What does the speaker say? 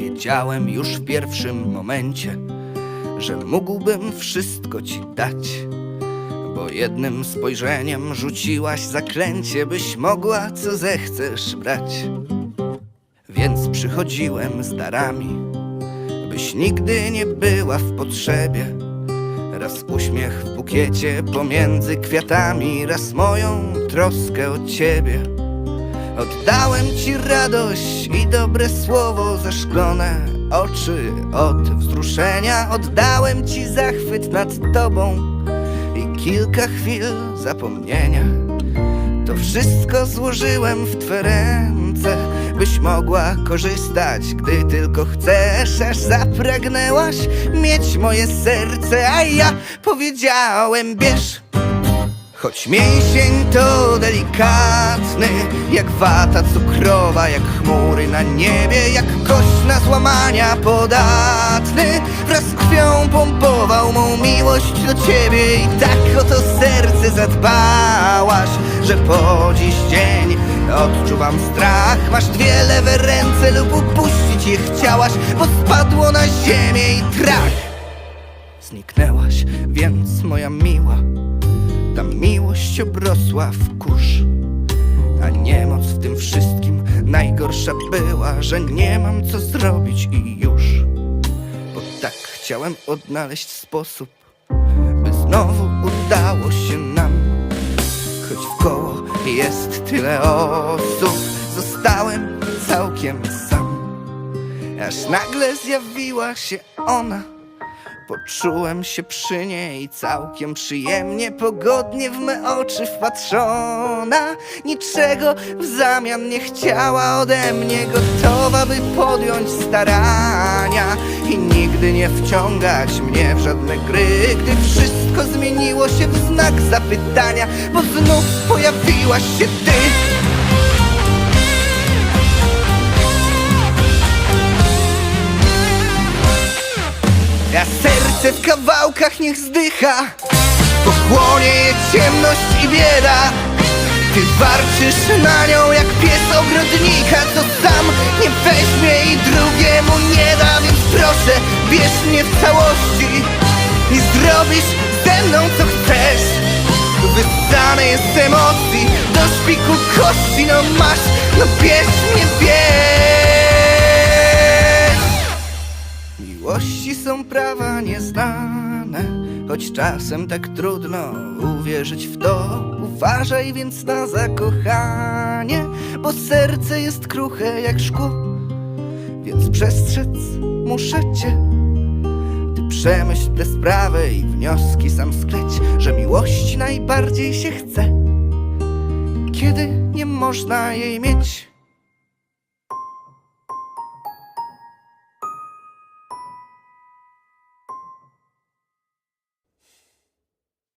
Wiedziałem już w pierwszym momencie, że mógłbym wszystko ci dać. Bo jednym spojrzeniem rzuciłaś zaklęcie, byś mogła co zechcesz brać. Więc przychodziłem z darami, byś nigdy nie była w potrzebie. Raz uśmiech w bukiecie pomiędzy kwiatami, raz moją troskę o ciebie. Oddałem ci radość i dobre słowo, zaszklone oczy od wzruszenia. Oddałem ci zachwyt nad tobą i kilka chwil zapomnienia. To wszystko złożyłem w twe ręce, byś mogła korzystać, gdy tylko chcesz, aż zapragnęłaś mieć moje serce, a ja powiedziałem bierz. Choć mięsień to delikatny, jak wata cukrowa, jak chmury na niebie, jak kość na złamania podatny. Wraz z krwią pompował mą miłość do ciebie i tak o to serce zadbałaś, że po dziś dzień odczuwam strach. Masz dwie lewe ręce lub upuścić je chciałaś, bo spadło na ziemię i trach. Zniknęłaś, więc moja miła ta miłość obrosła w kurz. A niemoc w tym wszystkim najgorsza była Że nie mam co zrobić i już. Bo tak chciałem odnaleźć sposób By znowu udało się nam. Choć w koło jest tyle osób Zostałem całkiem sam. Aż nagle zjawiła się ona Poczułem się przy niej całkiem przyjemnie, pogodnie w me oczy wpatrzona. Niczego w zamian nie chciała ode mnie, gotowa by podjąć starania i nigdy nie wciągać mnie w żadne gry. Gdy wszystko zmieniło się w znak zapytania, bo znów pojawiłaś się ty. Serce w kawałkach niech zdycha. Pochłonie je ciemność i bieda. Ty warczysz na nią jak pies ogrodnika Co sam nie weźmie i drugiemu nie da Więc proszę, bierz mnie w całości I zrobisz ze mną co chcesz. Wyssane jest emocji do szpiku kości No masz, no bierz mnie, bierz. Miłości są prawa choć czasem tak trudno uwierzyć w to. Uważaj więc na zakochanie, bo serce jest kruche jak szkło, więc przestrzec muszę cię. Ty przemyśl tę sprawę i wnioski sam skryć, że miłości najbardziej się chce, kiedy nie można jej mieć.